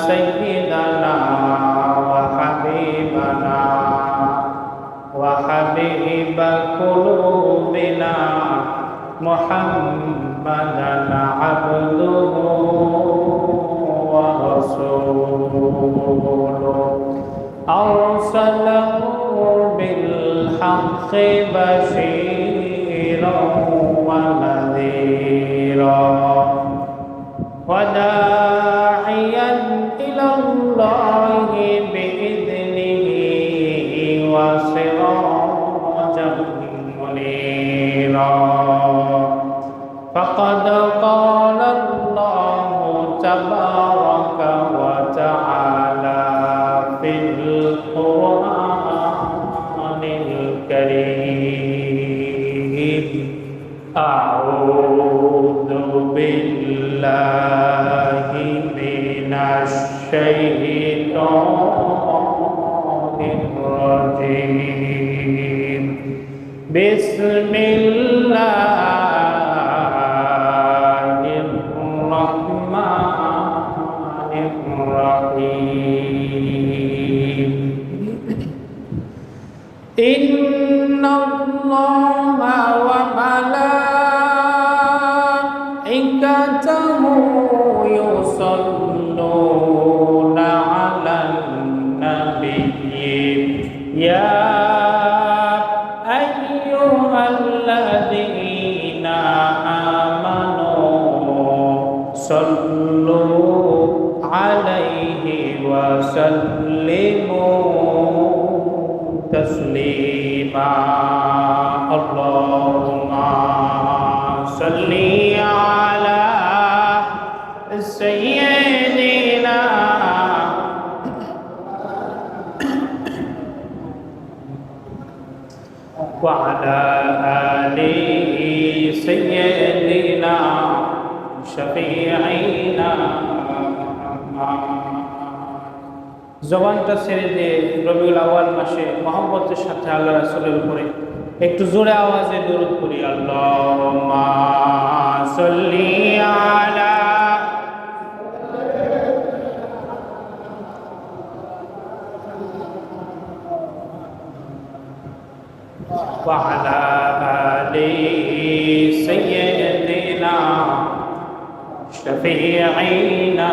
سيدنا وحبيبنا وحبيب قلوبنا محمدا عبده ورسوله أرسله بالحق بشيرا Bismillah. জবানটা ছেড়ে দিয়ে রবিউল আওয়াল মাসে মহব্বতের সাথে আল্লাহ রাসুলের উপরে একটু জোরে আওয়াজে দরুদ করি আল্লাহ সল্লি আলা وعلى آل سيدنا شفيعنا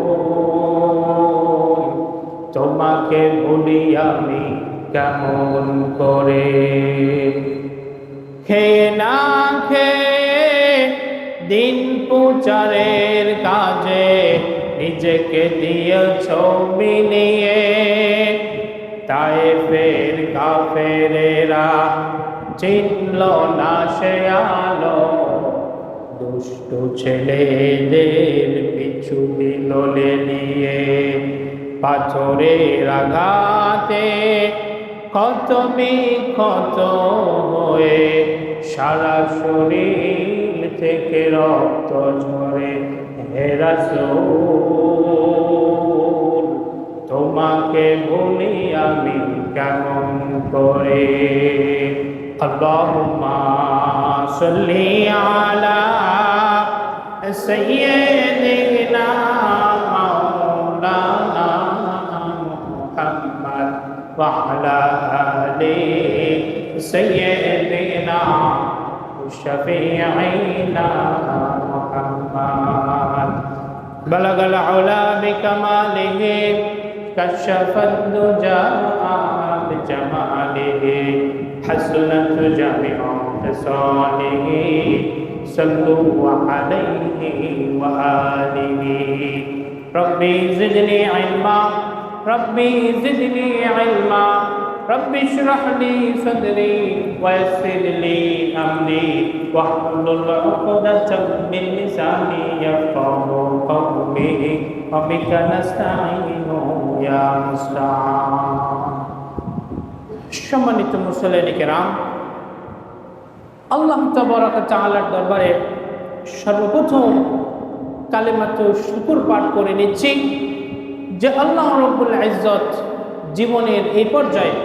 তোমাকে ভুলি আমি কেমন করে? খেয়ে না খেয়ে দিন প্রচারের কাজে নিজেকে দিয়েছ মিলিয়ে তাই ফের কাফেরেরা চিনল না সে আলো। দুষ্ট ছেলেদের পিছু দিললে নিয়ে পাথরের আঘাতে ক্ষত বিক্ষত হয়ে সারা শরীর থেকে রক্ত ঝরে হে রাসূল, তোমাকে ভুলি আমি কেমন করে? আল্লাহুম্মা সাল্লি আলা সাইয়্যিদিনা وعلى آله سيدنا شفيعنا محمد. بلغ العلا بكماله كشف الدجى بجماله. حسنت جميع خصاله صلوا عليه وآله. ربي زدني علما ربي زدني علما رب اشرح لي صدري ويسر لي امري واحلل عقدة من لساني يفقه قولي وبك نستعين يا مستعان সম্মানিত মুসলিনী কেরাম আল্লাহ তবরক তাআলার দরবারে সর্বপ্রথম কালেমাত্র শুকুর পাঠ করে নিচ্ছি যে আল্লাহ রব্বুল ইজ্জত জীবনের এই পর্যায়ে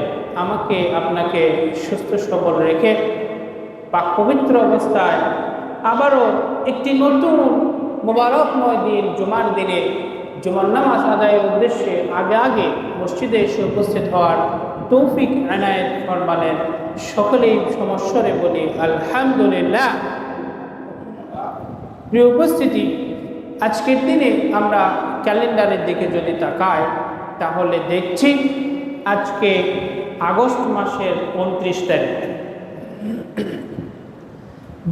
আমাকে, আপনাকে সুস্থ, সবল রেখে পাক পবিত্র অবস্থায় আবারও একটি নতুন মোবারকময় দিন, জুমার দিনে, জুমার নামাজ আদায়ের উদ্দেশ্যে আগে আগে মসজিদে এসে উপস্থিত হওয়ার তৌফিক আনায়ত ফরমানের সকলেই সমস্যরে বলি, আলহামদুলিল্লাহ। প্রিয় উপস্থিতি, আজকের দিনে আমরা ক্যালেন্ডারের দিকে যদি তাকায় তাহলে দেখছি আজকে আগস্ট মাসের উনত্রিশ তারিখ।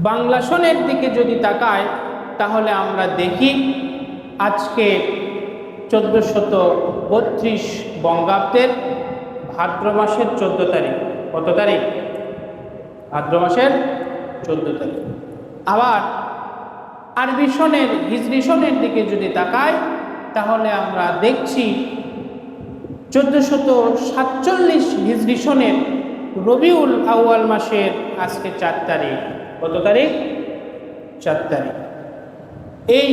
বাংলা সনের দিকে যদি তাকায় তাহলে আমরা দেখি আজকে চোদ্দোশত বত্রিশ বঙ্গাব্দের ভাদ্র মাসের চোদ্দ তারিখ। কত তারিখ? ভাদ্র মাসের চোদ্দ তারিখ। আবার আরবি সনের, হিজরি সনের দিকে যদি তাকাই তাহলে আমরা দেখছি চোদ্দশত সাতচল্লিশ হিজরি সনের রবিউল আউয়াল মাসের আজকে চার তারিখ। কত তারিখ? চার তারিখ। এই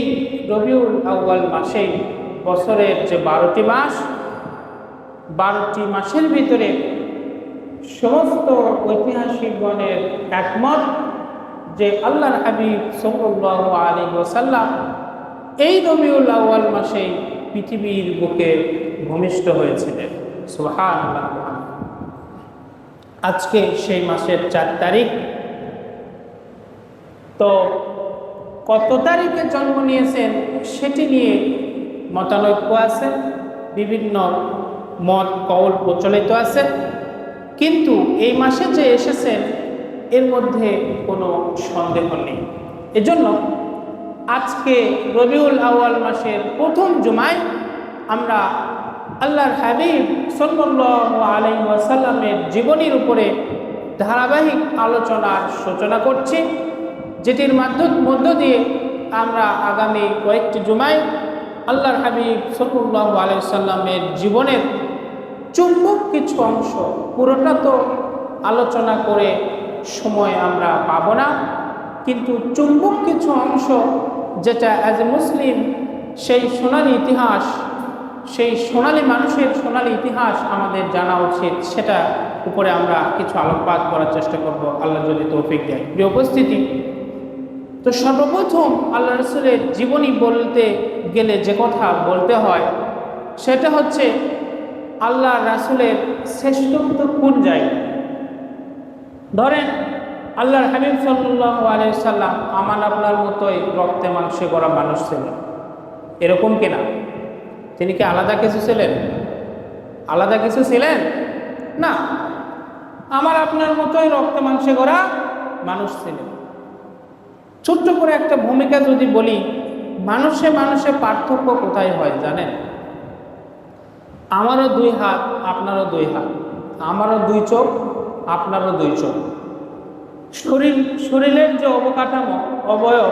রবিউল আউয়াল মাসে বছরের যে বারোটি মাস, বারোটি মাসের ভিতরে সমস্ত ঐতিহাসিকগণের একমত যে আল্লাহর হাবিব সল্লাহ আলী ওসাল্লাম এই রবিউল আউয়াল মাসেই পৃথিবীর বুকে ভূমিষ্ঠ হয়েছিলেন। সুহান আজকে সেই মাসের চার তারিখ। তো কত তারিখে জন্ম নিয়েছেন সেটি নিয়ে মতানৈক্য আছে, বিভিন্ন মত, কৌল প্রচলিত আছে। কিন্তু এই মাসে যে এসেছেন, এর মধ্যে কোনো সন্দেহ নেই। এজন্য আজকে রবিউল আউয়াল মাসের প্রথম জুমায় আমরা আল্লাহর হাবিব সল্লাহ আলাই ওয়াসাল্লামের জীবনীর উপরে ধারাবাহিক আলোচনার সূচনা করছি, যেটির মাধ্যম, মধ্য দিয়ে আমরা আগামী কয়েকটি জুমায় আল্লাহর হাবিব সল্লাহ আলাইসাল্লামের জীবনের চুম্বক কিছু অংশ পুরোটা তো আলোচনা করে সময় আমরা পাব না, কিন্তু চুম্বক কিছু অংশ যেটা অ্যাজ এ মুসলিম সেই সোনালি ইতিহাস, সেই সোনালি মানুষের সোনালি ইতিহাস আমাদের জানা উচিত। সেটা উপরে আমরা কিছু আলোকপাত করার চেষ্টা করব। আল্লাহ যদি তৌফিক দেয় প্রিয় উপস্থিতি, তো সর্বপ্রথম আল্লাহ রসুলের জীবনী বলতে গেলে যে কথা বলতে হয়, সেটা হচ্ছে আল্লাহ রাসুলের শ্রেষ্ঠত্ব কোন জায়গায়? ধরেন আল্লাহর হাবিব সাল্লাহ আলাইসাল্লাম আমার আপনার মতোই রক্তে মাংসে করা মানুষ ছিলেন। এরকম কিনা তিনি কি আলাদা কিছু ছিলেন? আলাদা কিছু ছিলেন? না। আমার আপনার মতোই রক্তে মাংসে করা মানুষ ছিলেন। ছোট্ট করে একটা ভূমিকা যদি বলি, মানুষে মানুষে পার্থক্য কোথায় হয় জানেন? আমারও দুই হাত, আপনারও দুই হাত। আমারও দুই চোখ, আপনারও দুই চোখ। শরীর, শরীরের যে অবকাঠামো, অবয়ব,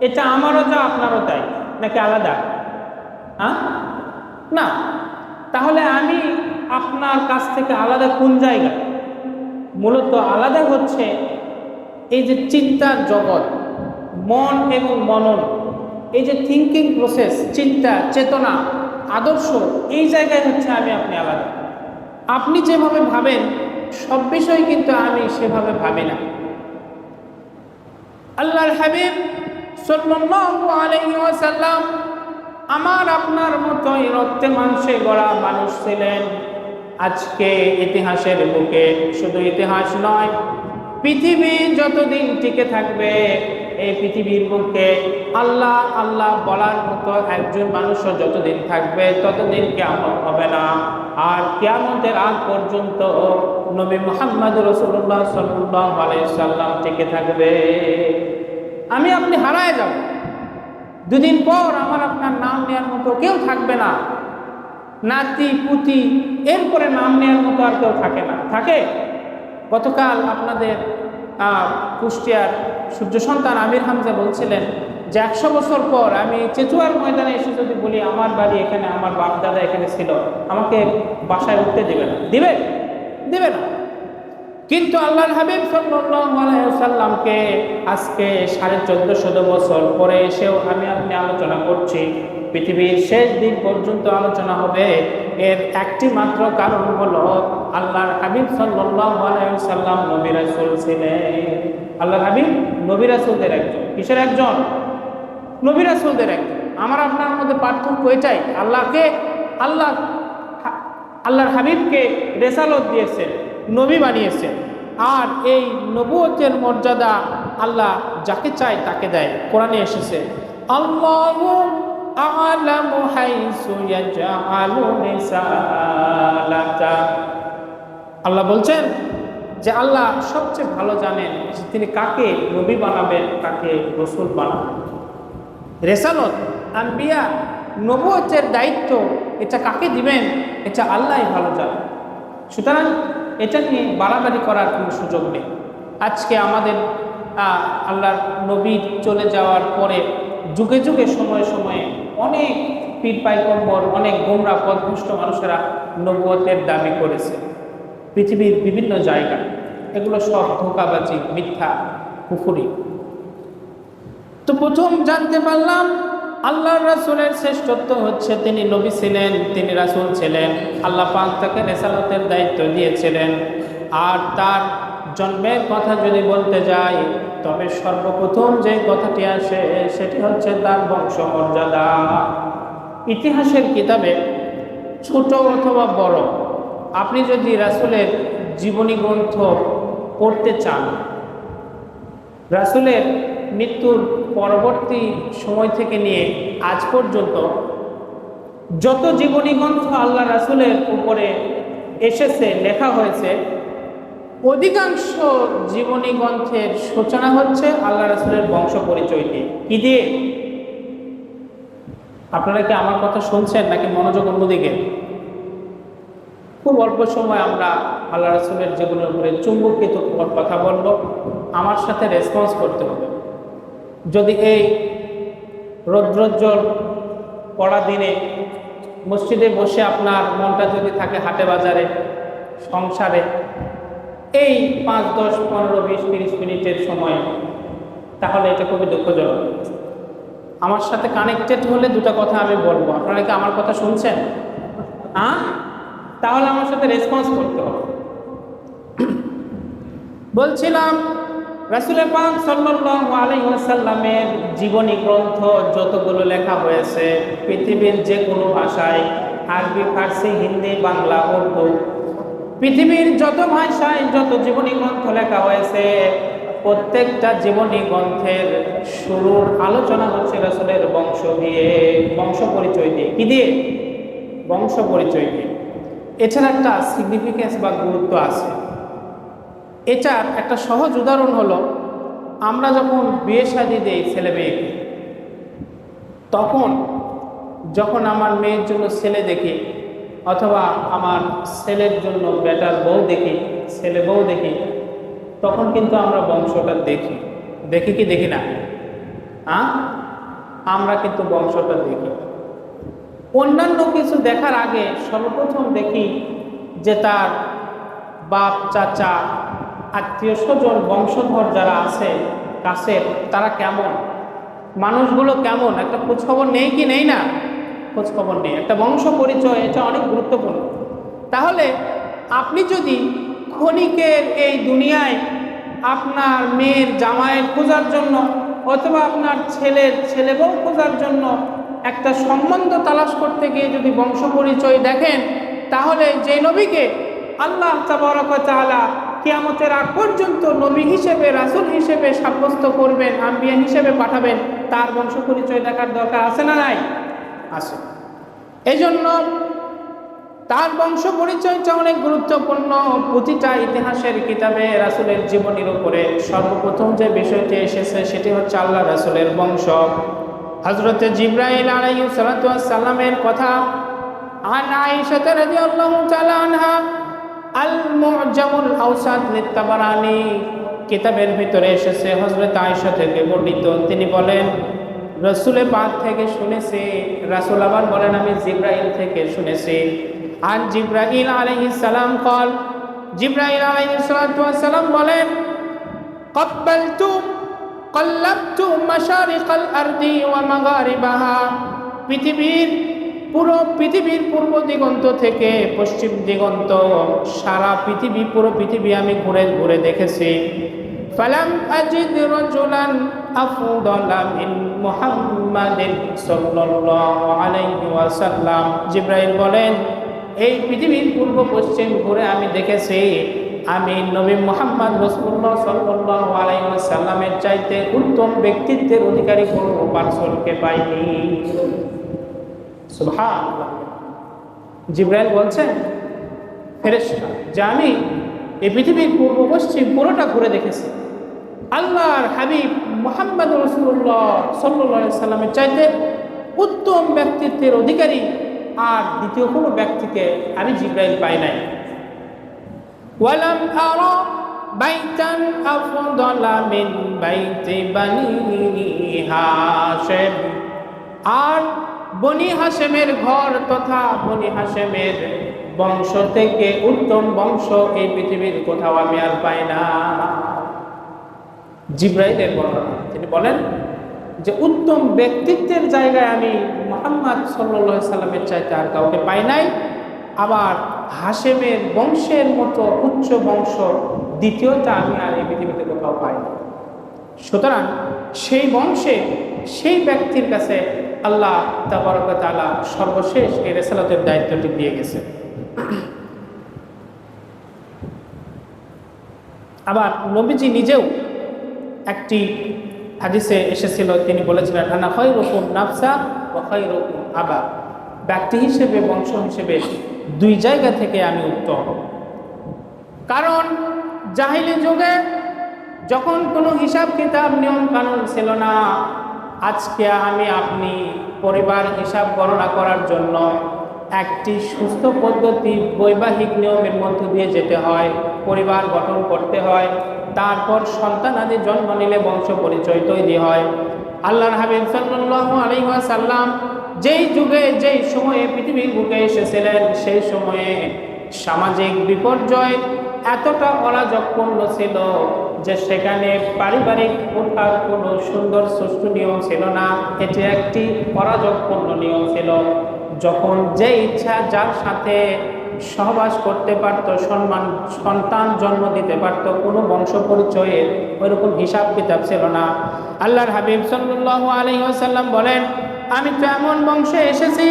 এটা আমারও যা আপনারও তাই নাকি আলাদা? হ্যাঁ? না। তাহলে আমি আপনার কাছ থেকে আলাদা কোন জায়গা? মূলত আলাদা হচ্ছে এই যে চিন্তার জগৎ, মন এবং মনন, এই যে থিঙ্কিং প্রসেস চিন্তা, চেতনা, আদর্শ, এই জায়গায় হচ্ছে আমি আপনি আলাদা। আপনি যেভাবে ভাবেন সব বিষয় কিন্তু আমি সেভাবে ভাবি না। আল্লাহর হাবিব সাল্লাম আমার আপনার মতোই রক্তে মাংসে গড়া মানুষ ছিলেন। আজকে ইতিহাসের বুকে শুধু ইতিহাস নয়, পৃথিবী যতদিন টিকে থাকবে এই পৃথিবীর বুকে আল্লাহ আল্লাহ বলার মতো একজন মানুষও যতদিন থাকবে ততদিন কেমন হবে না। আর কেয়ামতের আগ পর্যন্ত নবী মোহাম্মদ রসুল্লাহ সাল্লাহ আলাইসাল্লাম টিকে থাকবে। আমি আপনি হারায় যাব। দুদিন পর আমার আপনার নাম নেওয়ার মতো কেউ থাকবে না। নাতি, পুতি, এরপরে নাম নেওয়ার মতো আর কেউ থাকে না। থাকে? গতকাল আপনাদের কুষ্টিয়ার সূর্য সন্তান আমির হামজা বলছিলেন যে একশো বছর পর আমি চেচুয়ার ময়দানে এসে যদি বলি আমার বাড়ি এখানে, আমার বাপ দাদা এখানে ছিল, আমাকে বাসায় উঠতে দেবে না। দিবে? দিবে না। কিন্তু আল্লাহর হাবিব সাল্লামকে আজকে সাড়ে চোদ্দশো বছর পরে এসেও আমি আপনি আলোচনা করছি। পৃথিবীর শেষ দিন পর্যন্ত আলোচনা হবে। এর একটি মাত্র কারণ হলো আল্লাহর হাবিব সাল্লাম নবী রাসূল ছিলেন। আল্লাহর হাবিব নবী রাসূলদের একজন। কিসের একজন? নবী রাসূলদের একজন। আমার আপনার মধ্যে পার্থক্য এটাই, আল্লাহকে, আল্লাহ, আল্লাহর হাবিবকে রেসালত দিয়েছেন, নবী বানিয়েছেন। আর এই নবুয়তের মর্যাদা আল্লাহ যাকে চায় তাকে দেয়। কোরআনে এসেছে, আল্লাহু আ'লামু হাইসু ইয়াজআলু রিসালাতা আল্লাহ বলছেন যে আল্লাহ সবচেয়ে ভালো জানেন যে তিনি কাকে নবী বানাবেন, কাকে রসুল বানাবেন। রেসালত আনবিয়া নবুয়তের দায়িত্ব, এটা কাকে দিবেন, এটা আল্লাহ ভালো জানেন। সুতরাং এটা নিয়ে বাড়াবাড়ি করার কোনো সুযোগ নেই। আজকে আমাদের আল্লাহর নবী চলে যাওয়ার পরে যুগে যুগে সময়ে সময়ে অনেক পীর পাইকম্বর অনেক গোমরা পদভুষ্ট মানুষেরা নবুয়তের দাবি করেছে। পৃথিবীর বিভিন্ন জায়গায় এগুলো সব ধোকাবাজি, মিথ্যা পুকুরি তো প্রথম জানতে পারলাম আল্লাহ রাসূলের শ্রেষ্ঠত্ব হচ্ছে তিনি নবী ছিলেন, তিনি রাসুল ছিলেন। আল্লাহ পাক তাকে রেসালতের দায়িত্ব দিয়েছিলেন। আর তার জন্মের কথা যদি বলতে যাই, তবে সর্বপ্রথম যে কথাটি আসে, সেটি হচ্ছে তার বংশমর্যাদা। ইতিহাসের কিতাবে ছোট অথবা বড়, আপনি যদি রাসূলের জীবনী গ্রন্থ পড়তে চান, রাসূলের মৃত্যুর পরবর্তী সময় থেকে নিয়ে আজ পর্যন্ত যত জীবনী গ্রন্থ আল্লাহ রাসূলের উপরে এসেছে, লেখা হয়েছে অধিকাংশ জীবনী গ্রন্থের সূচনা হচ্ছে আল্লাহ রাসূলের বংশ পরিচয় দিয়ে কি দিয়ে? আপনারা কি আমার কথা শুনছেন নাকি মনোযোগ অন্যদিকে? খুব অল্প সময় আমরা আল্লাহ রাসূলের জীবনের উপরে চুম্বকিত কথা বলব, আমার সাথে রেসপন্স করতে হবে। যদি এই রৌদ্রোজ্জ্বল পড়া দিনে মসজিদে বসে আপনার মনটা যদি থাকে হাটে বাজারে, সংসারে এই পাঁচ, দশ, পনেরো, বিশ, তিরিশ মিনিটের সময়, তাহলে এটা খুবই দুঃখজনক। আমার সাথে কানেক্টেড হলে দুটো কথা আমি বলব। আপনারা কি আমার কথা শুনছেন? হ্যাঁ? তাহলে আমার সাথে রেসপন্স করতে হবে। বলছিলাম, রাসুল পাক সাল্লাল্লাহু আলাইহি ওয়াসাল্লামের জীবনী গ্রন্থ যতগুলো লেখা হয়েছে, পৃথিবীর যে কোনো ভাষায়, আরবি, ফার্সি, হিন্দি, বাংলা, উর্দু পৃথিবীর যত ভাষায় যত জীবনী গ্রন্থ লেখা হয়েছে, প্রত্যেকটা জীবনী গ্রন্থের শুরুর আলোচনা হচ্ছে রাসুলের বংশ দিয়ে, বংশ পরিচয় দিয়ে। কি দিয়ে? বংশ পরিচয় দিয়ে। এছাড়া একটা সিগনিফিকেন্স বা গুরুত্ব আছে। এটার একটা সহজ উদাহরণ হলো, আমরা যখন বিয়ে শাদি দেই ছেলে মেয়েকে, তখন যখন আমার মেয়ের জন্য ছেলে দেখি অথবা আমার ছেলের জন্য বেটার বউ দেখি, ছেলে বউ দেখি, তখন কিন্তু আমরা বংশটা দেখি। দেখি কি দেখি না? হ্যাঁ আমরা কিন্তু বংশটা দেখি। অন্যান্য কিছু দেখার আগে সর্বপ্রথম দেখি যে তার বাপ, চাচা, আত্মীয় স্বজন, বংশধর যারা আছে, কাছের, তারা কেমন? মানুষগুলো কেমন? একটা খোঁজখবর নেই কি নেই না? খোঁজখবর নেই। একটা বংশ পরিচয়, এটা অনেক গুরুত্বপূর্ণ। তাহলে আপনি যদি ক্ষণিকের এই দুনিয়ায় আপনার মেয়ের জামাইয়ের খোঁজার জন্য অথবা আপনার ছেলের ছেলে বউ খোঁজার জন্য একটা সম্বন্ধ তালাশ করতে গিয়ে যদি বংশ পরিচয় দেখেন, তাহলে যে নবীকে আল্লাহ তালা কিয়ামতের আগ পর্যন্ত নবী হিসেবে, রাসুল হিসেবে সাব্যস্ত করবেন, আম্বিয়া হিসেবে পাঠাবেন, তার বংশ পরিচয় দেখার দরকার আছে না নাই? আছে এই জন্য তার বংশ পরিচয়টা অনেক গুরুত্বপূর্ণ। প্রতিটা ইতিহাসের কিতাবে রাসুলের জীবনীর উপরে সর্বপ্রথম যে বিষয়টি এসেছে সেটি হচ্ছে আল্লাহ রাসুলের বংশ। হজরত জিব্রাহিল আলাই সালাতামের কথা। আনহা কিতাবের ভিতরে এসেছে। হজরত আয়সা থেকে বর্ণিত। তিনি বলেন রসুলে পাক থেকে শুনেছি, রাসুল আবার বলেন, আমি জিব্রাইল থেকে শুনেছি। আর জিব্রাইল আলাইহিস সালাম কল, জিব্রাইল আলাইহিস সালাম বলেন, কব্বালতু কল্লাবতু মাশারিকাল আরদি ওয়া মাগারিবাহা। পৃথিবীর পুরো পৃথিবীর পূর্ব দিগন্ত থেকে পশ্চিম দিগন্ত, সারা পৃথিবী, পুরো পৃথিবী আমি ঘুরে ঘুরে দেখেছি। ফালাম আজিদ রাজুলান আফদালা মিন মুহাম্মাদিন সাল্লাল্লাহু আলাইহি ওয়াসাল্লাম জিব্রাইল বলেন, এই পৃথিবীর পূর্ব পশ্চিম ঘুরে আমি দেখেছি, আমি নবী মোহাম্মদ রসুল্লাহ সাল্লাল্লাহু আলাইহি ওয়াসাল্লামের চাইতে উত্তম ব্যক্তিত্বের অধিকারী কোনো পার্সনকে পাইনি। জিব্রাইল বলছেন ফেরেশতা, যে আমি এই পৃথিবীর পূর্ব পশ্চিম পুরোটা ঘুরে দেখেছি আল্লাহর হাবিব মোহাম্মদ রসুল্লাহ সাল্লাহ সাল্লামের চাইতে উত্তম ব্যক্তিত্বের অধিকারী আর দ্বিতীয় কোনো ব্যক্তিকে আমি জিব্রাইল পাই নাই। ওয়ালাম আরা বাইতান আফদালা মিন বাইতি বানি হাশিম। আর বনি হাসেমের ঘর তথা বনি হাসেমের বংশ থেকে উত্তম বংশ এই পৃথিবীর কোথাও আমি আর পাই না। জিব্রাইলের বর্ণনা। তিনি বলেন যে, উত্তম ব্যক্তিত্বের জায়গায় আমি মোহাম্মদ সাল্লা সাল্লামের চাইতে আর কাউকে পাই নাই। আবার হাসেমের বংশের মতো উচ্চ বংশ দ্বিতীয়টা আমি আর এই পৃথিবীতে কোথাও পাই না সুতরাং সেই বংশে সেই ব্যক্তির কাছে আল্লাহ তাবারক তালা সর্বশেষ এই রেসালতের দায়িত্বটি দিয়ে গেছে। আবার নবীজি নিজেও একটি হাদিসে এসেছিল, তিনি বলেছিলেন, আনা হয় রকম নাফসা ও হয় রকম আবা। ব্যক্তি হিসেবে, বংশ হিসেবে দুই জায়গা থেকে আমি উত্তম। কারণ জাহিলি যুগে যখন কোনো হিসাব কিতাব নিয়ম কানুন ছিল না, আজকে আমি আপনি পরিবার হিসাব গণনা করার জন্য একটি সুস্থ পদ্ধতি, বৈবাহিক নিয়মের মধ্য দিয়ে যেতে হয়, পরিবার গঠন করতে হয় তারপর সন্তান আদি জন্ম নিলে বংশ পরিচয় তৈরি হয়। আল্লাহর হাবিব সাল্লাল্লাহু আলাইহি ওয়াসাল্লাম যেই যুগে, যেই সময়ে পৃথিবীর বুকে এসেছিলেন, সেই সময়ে সামাজিক বিপর্যয় এতটা অরাজকপূর্ণ ছিল যে সেখানে পারিবারিক প্রথার কোনো সুন্দর সুষ্ঠু নিয়ম ছিল না। এটি একটি অরাজকপূর্ণ নিয়ম ছিল। যখন যে ইচ্ছা যার সাথে সহবাস করতে পারতো, সম্মান, সন্তান জন্ম দিতে পারতো, কোনো বংশ পরিচয়ের ওইরকম হিসাব কিতাব ছিল না। আল্লাহর হাবিব সাল্লাল্লাহু আলাইহি ওয়াসাল্লাম বলেন, আমি তো এমন বংশে এসেছি,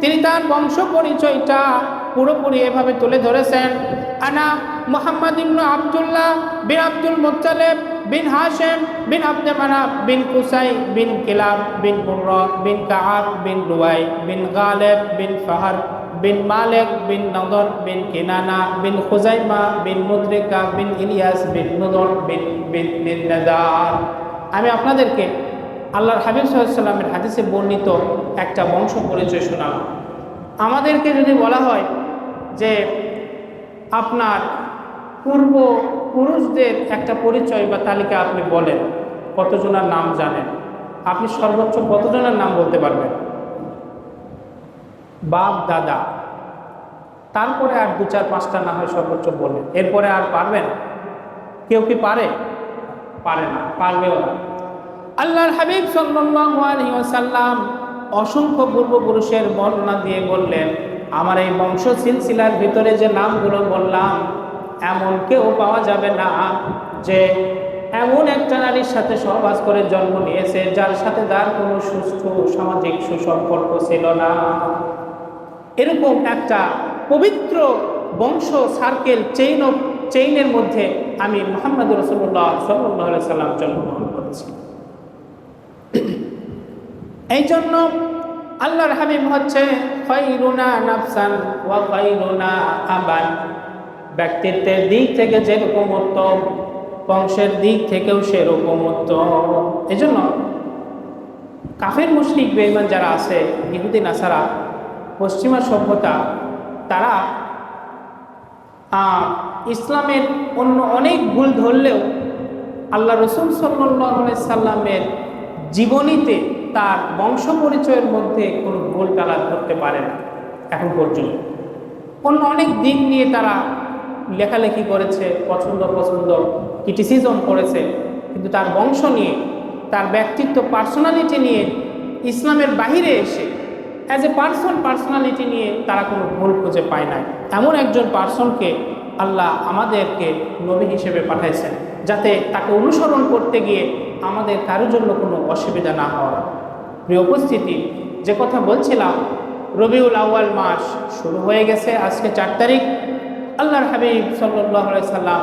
তিনি তার বংশ পরিচয়টা পুরোপুরি এভাবে তুলে ধরেছেন। আনা মোহাম্মদ ইবনু আবদুল্লাহ বিন Abdul Muttalib bin Hashim bin Abd Manaf bin Qusai bin Kilab bin Murrah bin Kaab bin Luay bin Ghalib bin Fihr bin Malik, bin Nadr, bin Kinana, bin Khuzaima, bin Mudrika, bin Ilyas, bin Nadr, bin bin bin Nadar আমি আপনাদেরকে আল্লাহর হাবিব সাল্লামের হাদিসে বর্ণিত একটা বংশ পরিচয় শোনালাম। আমাদেরকে যদি বলা হয় যে আপনার পূর্ব পুরুষদের একটা পরিচয় বা তালিকা আপনি বলেন, কতজনের নাম জানেন? আপনি সর্বোচ্চ কতজনের নাম বলতে পারবেন? বাপ, দাদা। তারপরে আর দু চার পাঁচটা না হয় সর্বোচ্চ বলেন এরপরে আর পারবেন কেউ কি পারে? পারে না, পারবেও না। আল্লাহর হাবিব আলাইহি অসংখ্য পূর্বপুরুষের বর্ণনা দিয়ে বললেন, আমার এই বংশ সিলসিলার ভিতরে যে নামগুলো বললাম, এমন কেউ পাওয়া যাবে না যে এমন একটা নারীর সাথে সহবাস করে জন্ম নিয়েছে, যার সাথে তার কোনো সুস্থ সামাজিক সুসম্পর্ক ছিল না। এরকম একটা পবিত্র বংশ সার্কেল চেইন অফ চেইনের মধ্যে আমি মোহাম্মদ রসুল্লাহ সাল্লাহ সাল্লাম জন্মগ্রহণ করেছি। এই জন্য আল্লাহর হাবিব হচ্ছে ব্যক্তিত্বের দিক থেকে যেরকম উত্তম, বংশের দিক থেকেও সেরকম উত্তম। এই জন্য কাফের, মুশরিক বেইমান যারা আছে, ইহুদি, নাসারা পশ্চিমা সভ্যতা, তারা ইসলামের অন্য অনেক ভুল ধরলেও আল্লাহ রসুল সাল্লাহ সাল্লামের জীবনীতে তার বংশ পরিচয়ের মধ্যে কোনো ভুল তারা ধরতে পারে না এখন পর্যন্ত। অন্য অনেক দিক নিয়ে তারা লেখালেখি করেছে, পছন্দ পছন্দ ক্রিটিসিজম করেছে, কিন্তু তার বংশ নিয়ে, তার ব্যক্তিত্ব পার্সোনালিটি নিয়ে ইসলামের বাহিরে এসে অ্যাজ এ পার্সন পার্সোনালিটি নিয়ে তারা কোনো ভুল খুঁজে পায় না এমন একজন পার্সনকে আল্লাহ আমাদেরকে নবী হিসেবে পাঠাইছেন, যাতে তাকে অনুসরণ করতে গিয়ে আমাদের কারোর জন্য কোনো অসুবিধা না হয়। প্রিয় উপস্থিতি, যে কথা বলছিলাম, রবিউল আউয়াল মাস শুরু হয়ে গেছে, আজকে চার তারিখ। আল্লাহর হাবিব সাল্লাহ সাল্লাম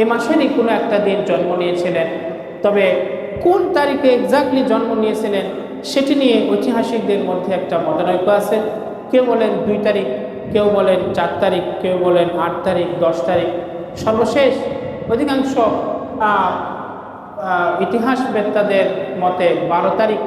এ মাসেরই কোনো একটা দিন জন্ম নিয়েছিলেন। তবে কোন তারিখে এক্স্যাক্টলি জন্ম নিয়েছিলেন সেটি নিয়ে ঐতিহাসিকদের মধ্যে একটা মতানৈক্য আছে। কেউ বলেন দুই তারিখ কেউ বলেন চার তারিখ কেউ বলেন আট তারিখ দশ তারিখ। সর্বশেষ অধিকাংশ আহ, ইতিহাসবেত্তাদের মতে বারো তারিখ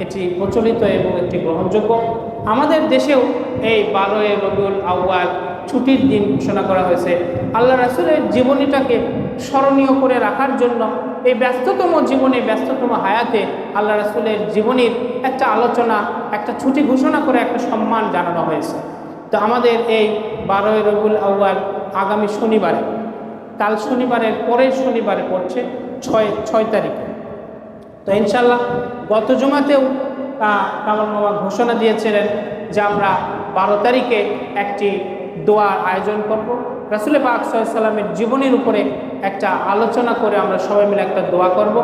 এটি প্রচলিত এবং একটি গ্রহণযোগ্য। আমাদের দেশেও এই বারোই রবিউল আউয়াল ছুটির দিন ঘোষণা করা হয়েছে। আল্লাহ রাসুলের জীবনীটাকে স্মরণীয় করে রাখার জন্য এই ব্যস্ততম জীবনে ব্যস্ততম হায়াতে আল্লাহ রাসুলের জীবনীর একটা আলোচনা, একটা ছুটি ঘোষণা করে একটা সম্মান জানানো হয়েছে। তো আমাদের এই বারোই রবুল আউয়াল আগামী শনিবারে, কাল শনিবারের পরের শনিবারে পড়ছে ছয় ছয় তারিখে। তো ইনশাল্লাহ গত জমাতেও কামাল মামা ঘোষণা দিয়েছিলেন যে আমরা বারো তারিখে একটি দোয়ার আয়োজন করব। রাসুল পাক সাল্লামের জীবনের উপরে একটা আলোচনা করে আমরা সবাই মিলে একটা দোয়া করব।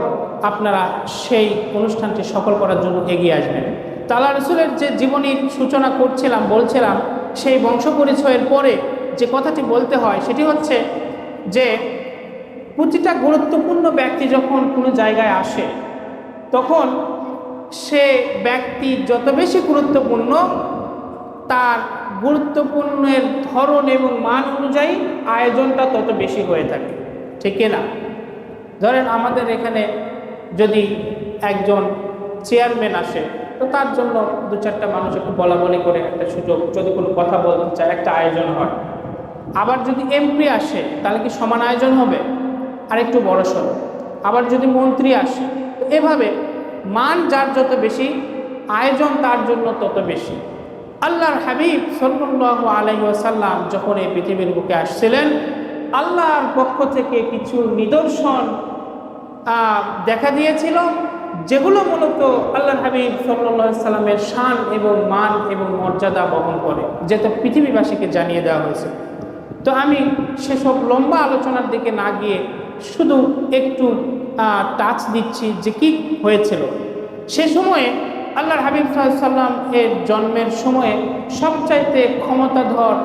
আপনারা সেই অনুষ্ঠানটি সফল করার জন্য এগিয়ে আসবেন। তালা রসুলের যে জীবনীর সূচনা করছিলাম, বলছিলাম, সেই বংশ পরিচয়ের পরে যে কথাটি বলতে হয়, সেটি হচ্ছে যে প্রতিটা গুরুত্বপূর্ণ ব্যক্তি যখন কোনো জায়গায় আসে, তখন সে ব্যক্তি যত বেশি গুরুত্বপূর্ণ, তার গুরুত্বপূর্ণের ধরন এবং মান অনুযায়ী আয়োজনটা তত বেশি হয়ে থাকে। ঠিক না? ধরেন আমাদের এখানে যদি একজন চেয়ারম্যান আসে, তো তার জন্য দু চারটা মানুষ একটু বলা বলি করে একটা সুযোগ, যদি কোনো কথা বলতে চায়, একটা আয়োজন হয়। আবার যদি এমপি আসে, তাহলে কি সমান আয়োজন হবে? আর একটু বড় সড়ো আবার যদি মন্ত্রী আসে, তো এভাবে মান যার যত বেশি, আয়োজন তার জন্য তত বেশি। আল্লাহর হাবিব সল্লাহ আলহিসাল্লাম যখন এই পৃথিবীর বুকে আসছিলেন, আল্লাহর পক্ষ থেকে কিছু নিদর্শন দেখা দিয়েছিল, যেগুলো মূলত আল্লাহ হাবিব সাল্লাহ সাল্লামের শান এবং মান এবং মর্যাদা বহন করে যেটা পৃথিবীবাসীকে জানিয়ে দেওয়া হয়েছে। তো আমি সেসব লম্বা আলোচনার দিকে না গিয়ে শুধু একটু টাচ দিচ্ছি যে কি হয়েছিল। সে সময়ে আল্লাহর হাবিব সাল্লাম এর জন্মের সময়ে সবচাইতে ক্ষমতাধর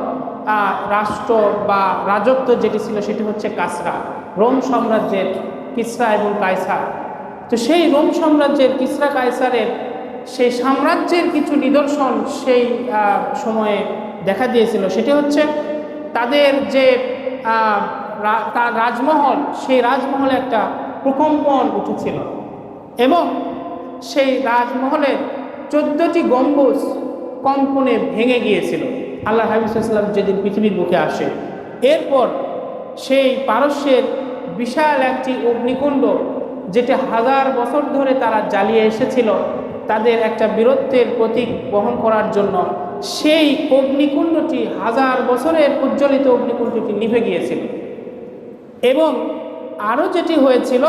রাষ্ট্র বা রাজত্ব যেটি ছিল সেটি হচ্ছে কাসরা, রোম সাম্রাজ্যের কিসরা এবং কায়সার। তো সেই রোম সাম্রাজ্যের কিসরা কায়সারের সেই সাম্রাজ্যের কিছু নিদর্শন সেই সময়ে দেখা দিয়েছিল। সেটি হচ্ছে তাদের যে তার রাজমহল, সেই রাজমহলে একটা প্রকম্পন উঠেছিল। এবং সেই রাজমহলের চোদ্দটি গম্বুজ কম্পনে ভেঙে গিয়েছিল। আল্লাহ হাবিবসাল্লাম যেদিন পৃথিবীর বুকে আসে, এরপর সেই পারস্যের বিশাল একটি অগ্নিকুণ্ড যেটি হাজার বছর ধরে তারা জ্বালিয়ে এসেছিল, তাদের একটা বীরত্বের প্রতীক বহন করার জন্য সেই অগ্নিকুণ্ডটি হাজার বছরের উজ্জ্বলিত অগ্নিকুণ্ডটি নিভে গিয়েছিল। এবং আরও যেটি হয়েছিল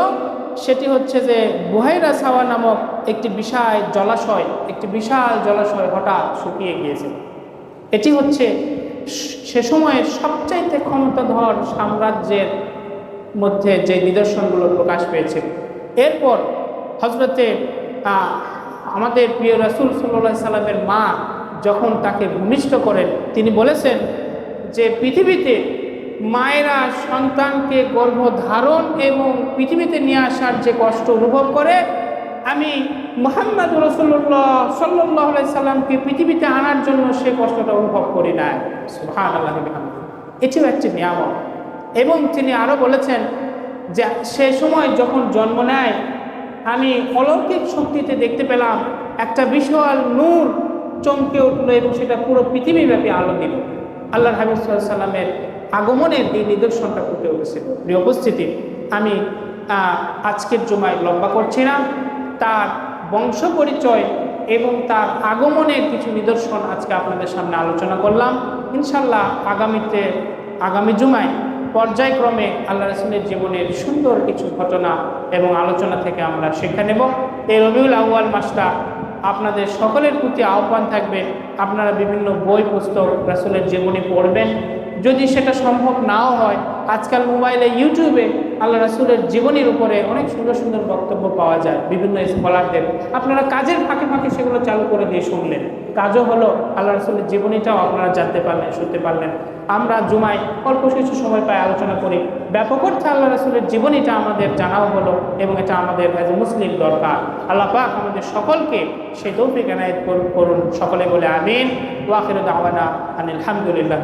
সেটি হচ্ছে যে বুহাইরা সাওয়া নামক একটি বিশাল জলাশয়, একটি বিশাল জলাশয় হঠাৎ শুকিয়ে গিয়েছে। এটি হচ্ছে সে সময়ের সবচাইতে ক্ষমতাধর সাম্রাজ্যের মধ্যে যে নিদর্শনগুলো প্রকাশ পেয়েছে। এরপর হজরতে আমাদের প্রিয় রাসুল সাল্লাহ সাল্লামের মা যখন তাকে ভূমিষ্ঠ করেন, তিনি বলেছেন যে পৃথিবীতে মায়েরা সন্তানকে গর্ভধারণ এবং পৃথিবীতে নিয়ে আসার যে কষ্ট অনুভব করে, আমি মোহাম্মদ রসুল্লাহ সাল্লাহ সাল্লামকে পৃথিবীতে আনার জন্য সে কষ্টটা অনুভব করি না সুহান আল্লাহ এটিও একটি নিয়ামক এবং তিনি আরও বলেছেন যে সে সময় যখন জন্ম নেয়, আমি অলৌকিক শক্তিতে দেখতে পেলাম একটা বিশাল নূর চমকে উঠল এবং সেটা পুরো পৃথিবীব্যাপী আলো দিল। আল্লাহ হাবিব সাল্লামের আগমনের এই নিদর্শনটা ফুটে উঠেছিল প্রিয় উপস্থিতি, আমি আজকের জমায় লম্বা করছি না। তার বংশ পরিচয় এবং তার আগমনের কিছু নিদর্শন আজকে আপনাদের সামনে আলোচনা করলাম। ইনশাল্লাহ আগামীতে, আগামী জুমায় পর্যায়ক্রমে আল্লাহ রসুলের জীবনের সুন্দর কিছু ঘটনা এবং আলোচনা থেকে আমরা শিক্ষা নেব। এই রবিউল আউয়াল মাসটা আপনাদের সকলের প্রতি আহ্বান থাকবে। আপনারা বিভিন্ন বই পুস্তক রাসুলের জীবনী পড়বেন। যদি সেটা সম্ভব নাও হয়, আজকাল মোবাইলে, ইউটিউবে আল্লাহ রাসুলের জীবনীর উপরে অনেক সুন্দর সুন্দর বক্তব্য পাওয়া যায় বিভিন্ন স্কলারদের আপনারা কাজের ফাঁকে ফাঁকে সেগুলো চালু করে দিয়ে শুনলেন। কাজও হলো আল্লাহ রাসুলের জীবনীটাও আপনারা জানতে পারলেন, শুনতে পারলেন। আমরা জুমায় অল্প কিছু সময় পায় আলোচনা করি। ব্যাপক অর্থে আল্লাহ রাসুলের জীবনীটা আমাদের জানাও হলো এবং এটা আমাদের অ্যাজ মুসলিম দরকার। আল্লাহ পাক আমাদের সকলকে সেই তৌফিক করুন, সকলে বলে আমিন। ওয়াকির দাওয়ানা আনিল আলহামদুলিল্লাহ